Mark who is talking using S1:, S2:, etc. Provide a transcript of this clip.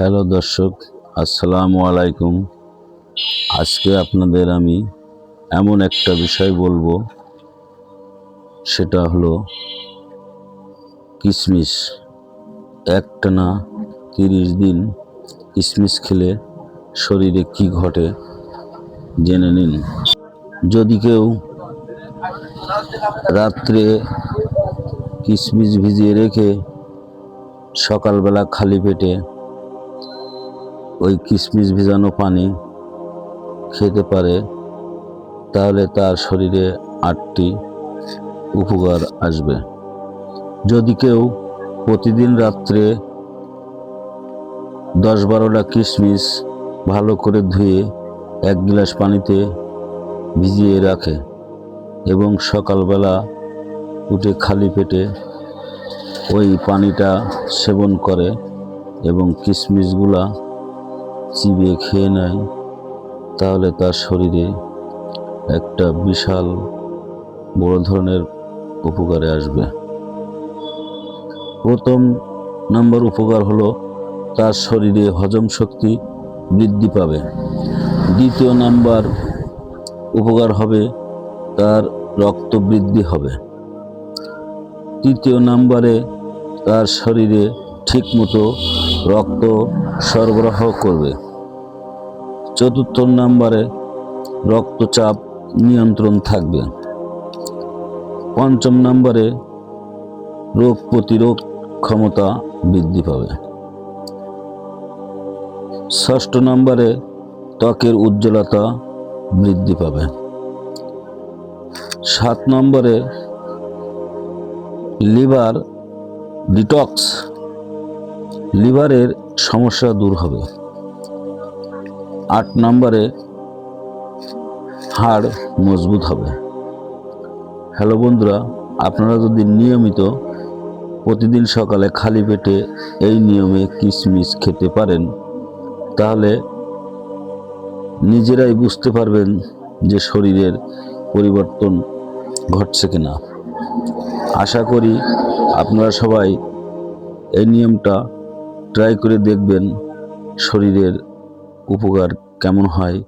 S1: Hello দর্শক, আসসালামু আলাইকুম। আজকে আপনাদের আমি এমন একটা বিষয় বলব, সেটা হলো কিশমিশ একটানা তিরিশ দিন কিশমিশ খেলে শরীরে কি ঘটে জেনে নিন। যদি কেউ রাত্রে কিশমিশ ভিজিয়ে রেখে সকালবেলা খালি পেটে ওই কিশমিশ ভিজানো পানি খেতে পারে, তাহলে তার শরীরে আটটি উপকার আসবে। যদি কেউ প্রতিদিন রাত্রে দশ বারোটা কিশমিশ ভালো করে ধুয়ে এক গ্লাস পানিতে ভিজিয়ে রাখে এবং সকালবেলা উঠে খালি পেটে ওই পানিটা সেবন করে এবং কিশমিশগুলা চিবিয়ে খেয়ে নেয়, তাহলে তার শরীরে একটা বিশাল বড় ধরনের উপকারে আসবে। প্রথম নম্বর উপকার হলো তার শরীরে হজম শক্তি বৃদ্ধি পাবে। দ্বিতীয় নাম্বার উপকার হবে তার রক্ত বৃদ্ধি হবে। তৃতীয় নাম্বারে তার শরীরে ঠিকমতো রক্ত সরবরাহ করবে। চতুর্থ নাম্বারে রক্তচাপ নিয়ন্ত্রণ থাকবে। পঞ্চম নাম্বারে রোগ প্রতিরোধ ক্ষমতা বৃদ্ধি পাবে। ষষ্ঠ নম্বরে ত্বকের উজ্জ্বলতা বৃদ্ধি পাবে। সাত নম্বরে লিভার ডিটক্স, লিভারের সমস্যা দূর হবে। আট নম্বরে হাড় মজবুত হবে। হ্যালো বন্ধুরা, আপনারা যদি নিয়মিত প্রতিদিন সকালে খালি পেটে এই নিয়মে কিশমিশ খেতে পারেন, তাহলে নিজেরাই বুঝতে পারবেন যে শরীরের পরিবর্তন ঘটছে কিনা। আশা করি আপনারা সবাই এই নিয়মটা ট্রাই করে দেখবেন শরীরের উপকার কেমন হয়।